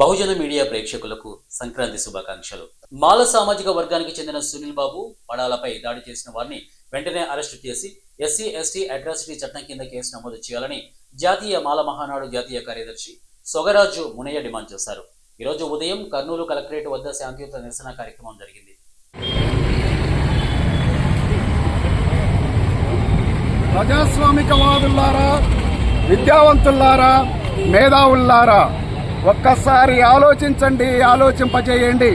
బహుజన media ప్రేక్షకులకు సంక్రాంతి శుభాకాంక్షలు. మాల సామాజిక వర్గానికి చెందిన సునీల్ బాబు పడాలపై దాడి చేసిన వారిని వెంటనే అరెస్టు చేసి ఎస్సీ ఎస్టీ అట్రాసిటీ చట్టం కింద కేసు నమోదు చేయాలని జాతీయ మాల మహానాడు జాతీయ కార్యదర్శి సొగరాజు మునయ్య డిమాండ్ చేశారు. ఈరోజు ఉదయం కర్నూలు కలెక్టరేట్ వద్ద శాంతియుత నిరసన కార్యక్రమం జరిగింది. ప్రజాస్వామికవాదులారా విద్యావంతులారా మేధావుల్లారా ఒక్కసారి ఆలోచించండి ఆలోచింపజేయండి.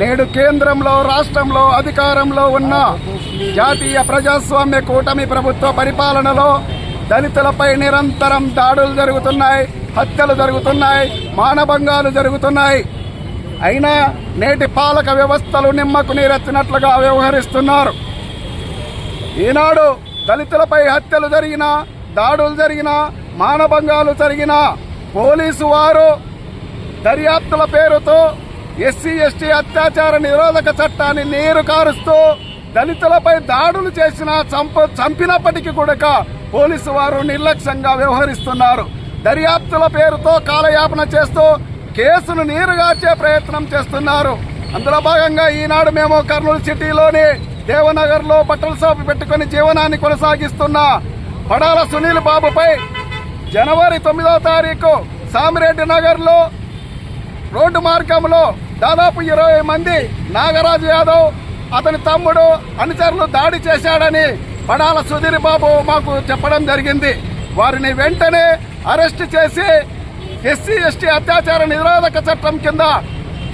నేడు కేంద్రంలో రాష్ట్రంలో అధికారంలో ఉన్న జాతీయ ప్రజాస్వామ్య కూటమి ప్రభుత్వ పరిపాలనలో దళితులపై నిరంతరం దాడులు జరుగుతున్నాయి హత్యలు జరుగుతున్నాయి మానభంగాలు జరుగుతున్నాయి. అయినా నేటి పాలక వ్యవస్థలు నిమ్మకు నీరెత్తినట్లుగా వ్యవహరిస్తున్నారు. ఈనాడు దళితులపై హత్యలు జరిగిన దాడులు జరిగిన మానభంగాలు జరిగినా పోలీసు వారు దర్యాప్తుల పేరుతో ఎస్సీ ఎస్టీ అత్యాచార నిరోధక చట్టాన్ని నీరు కారుస్తూ దళితులపై దాడులు చేసిన చంప చంపినప్పటికీ కూడా పోలీసు వారు నిర్లక్ష్యంగా వ్యవహరిస్తున్నారు. దర్యాప్తుల పేరుతో కాలయాపన చేస్తూ కేసును నీరుగార్చే ప్రయత్నం చేస్తున్నారు. అందులో భాగంగా ఈనాడు మేము కర్నూలు సిటీలోని దేవనగర్లో బట్టల షాపు పెట్టుకుని జీవనాన్ని కొనసాగిస్తున్న పడాల సునీల్ బాబుపై జనవరి తొమ్మిదవ తారీఖు సామిరెడ్డి నగర్లో రోడ్డు మార్గంలో దాదాపు ఇరవై మంది నాగరాజు యాదవ్ అతని తమ్ముడు అనుచరులు దాడి చేశాడని పడాల సుధీర్ బాబు మాకు చెప్పడం జరిగింది. వారిని వెంటనే అరెస్ట్ చేసి ఎస్సీ ఎస్టీ అత్యాచార నిరోధక చట్టం కింద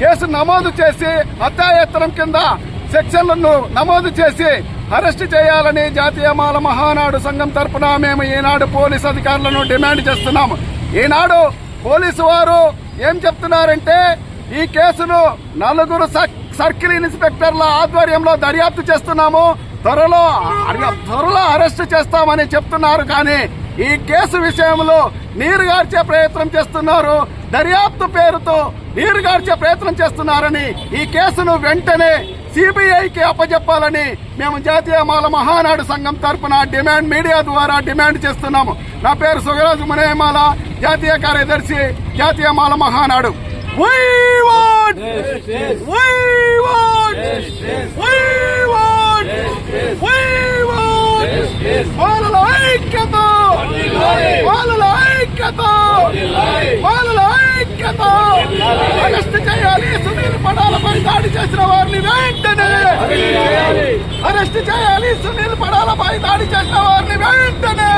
కేసు నమోదు చేసి హత్యాయత్నం కింద సెక్షన్లను నమోదు చేసి అరెస్ట్ చేయాలని జాతీయ మాల మహానాడు సంఘం తరఫున మేము ఈనాడు పోలీసు అధికారులను డిమాండ్ చేస్తున్నాము. ఈనాడు పోలీసు వారు ఏం చెప్తున్నారంటే ఈ కేసును నలుగురు సర్- సర్కిల్ ఇన్స్పెక్టర్ల ఆధ్వర్యంలో దర్యాప్తు చేస్తున్నాము. త్వరలో త్వరలో అరెస్ట్ చేస్తామని చెప్తున్నారు కానీ ఈ కేసు విషయంలో నీరుగార్చే ప్రయత్నం చేస్తున్నారు. దర్యాప్తు పేరుతో నీరుగార్చే ప్రయత్నం చేస్తున్నారని ఈ కేసును వెంటనే సిబిఐకి అప్పజెప్పాలని మేము జాతీయ మాల మహానాడు సంఘం తరపున డిమాండ్ మీడియా ద్వారా డిమాండ్ చేస్తున్నాము. నా పేరు సుగరాజు మునేమాల జాతీయ కార్యదర్శి జాతీయ మాల మహానాడు. We ఐక్యత! ఐక్యత! మాలల అరెస్ట్ చేయాలి. సునీల్ పడాలపై దాడి చేసిన వారిని వెంటనే అరెస్ట్ చేయాలి. సునీల్ పడాలపై దాడి చేసిన వారిని వెంటనే